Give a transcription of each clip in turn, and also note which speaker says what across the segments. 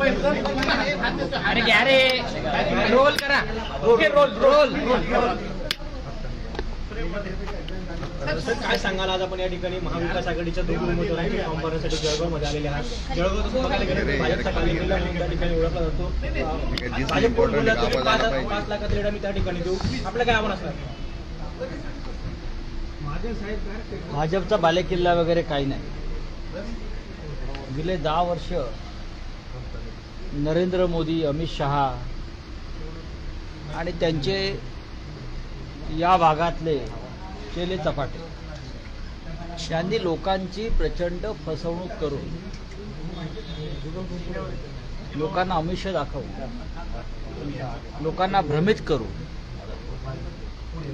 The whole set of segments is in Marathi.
Speaker 1: अरे घ्या रे रोल करा. ओके रोल रोल
Speaker 2: सर काय सांगाल आज आपण या ठिकाणी महाविकास आघाडीच्या दोन उमेदवारांनी फॉर्म भरण्यासाठी जळगावमध्ये आलेले आहात? जळगाव तसं बघायला गेलं भाजपचा कार्यकर्ता म्हणून त्या ठिकाणी ओळखला जातो.
Speaker 3: जी
Speaker 2: भाजप बोलला तुम्ही पाच
Speaker 3: पाहिजे.
Speaker 2: पाच लाखात रेडा मी त्या ठिकाणी देऊ. आपलं काय आव्हान असणार?
Speaker 4: भाजपचा बालेकिल्ला वगैरे काही नाही. गेले दहा वर्ष नरेंद्र मोदी अमित शहा आणि त्यांचे या भागातले चेले चपाटे. त्यांनी लोकांची प्रचंड फसवणूक करून लोकांना अमिष दाखवून लोकांना भ्रमित करून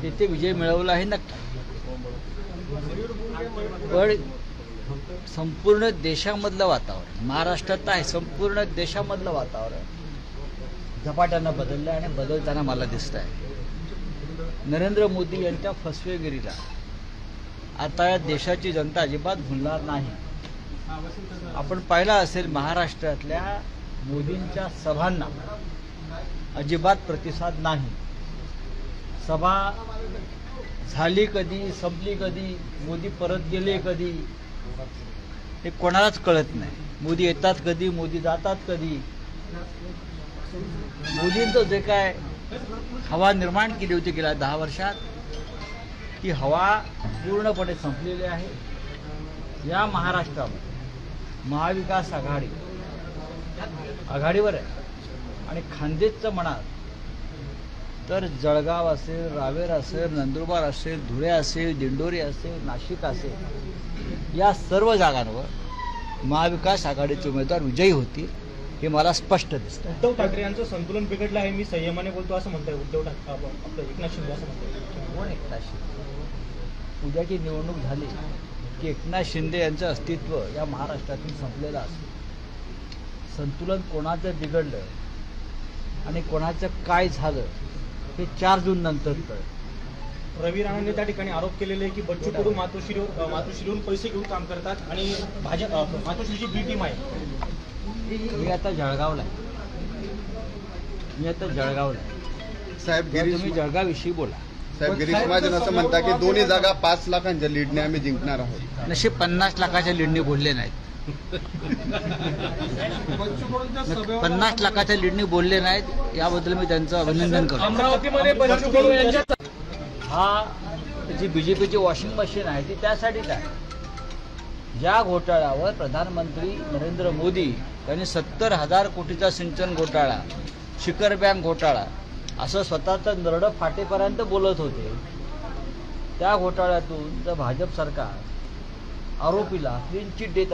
Speaker 4: तिथे विजय मिळवला आहे नक्की. पण संपूर्ण देशामधलं वातावरण महाराष्ट्रात आहे संपूर्ण देशामधलं वातावरण झपाट्यानं बदललं आहे आणि बदलताना मला दिसत आहे नरेंद्र मोदी यांच्या फसवेगिरीला आता या देशाची जनता अजिबात भुलणार नाही. आपण पाहिलं असेल महाराष्ट्रातल्या मोदींच्या सभांना अजिबात प्रतिसाद नाही. सभा झाली कधी संपली कधी मोदी परत गेले कधी हे कोणालाच कळत नाही. मोदी येतात कधी मोदी जातात कधी? मोदींचं जे काय हवा निर्माण केली होती गेल्या दहा वर्षात ती हवा पूर्णपणे संपलेली आहे. या महाराष्ट्रामध्ये महाविकास आघाडी आघाडीवर आहे. आणि खानदेशचं म्हणाल तर जळगाव असेल रावेर असेल नंदुरबार असेल धुळे असेल दिंडोरी असेल नाशिक असेल या सर्व जागांवर महाविकास आघाडीचे उमेदवार विजयी होतील हे मला स्पष्ट दिसतं
Speaker 2: उद्धव ठाकरे यांचं संतुलन बिघडलं आहे मी संयमाने बोलतो असं म्हणताय उद्धव ठाकरे. एकनाथ शिंदे असं म्हणताय.
Speaker 4: कोण एकनाथ शिंदे? उद्याची निवडणूक झाली की एकनाथ शिंदे यांचं अस्तित्व या महाराष्ट्रातून संपलेलं असेल. संतुलन कोणाचं बिघडलं आणि कोणाचं काय झालं हे चार जून नंतर.
Speaker 2: रवी राणांनी त्या ठिकाणी आरोप केलेले आहे की बच्चू कडू मातोश्री मातोश्रीहून पैसे घेऊन काम करतात आणि भाजप मातोश्रीची बी टीम आहे.
Speaker 4: मी आता जळगावला आहे. मी आता जळगावला आहे.
Speaker 3: साहेब गिरीश
Speaker 4: तुम्ही जळगावविषयी बोला.
Speaker 3: साहेब गिरीश महाजन असं म्हणतात की दोन्ही जागा पाच लाखांच्या लीडने आम्ही जिंकणार आहोत.
Speaker 4: नशीब पन्नास लाखाच्या लीडने बोलले नाहीत. पन्नास लाखाच्या लीडने बोलले नाहीत याबद्दल मी त्यांचं अभिनंदन करतो.
Speaker 1: अमरावतीमध्ये
Speaker 4: हा जी बीजेपीची वॉशिंग मशीन आहे ती त्यासाठीच आहे ज्या घोटाळ्यावर प्रधानमंत्री नरेंद्र मोदी यांनी सत्तर हजार कोटीचा सिंचन घोटाळा शिखर बँक घोटाळा असं स्वतःचं नरड फाटेपर्यंत बोलत होते त्या घोटाळ्यातून जर भाजप सरकार आरोपीला क्लीन चिट देत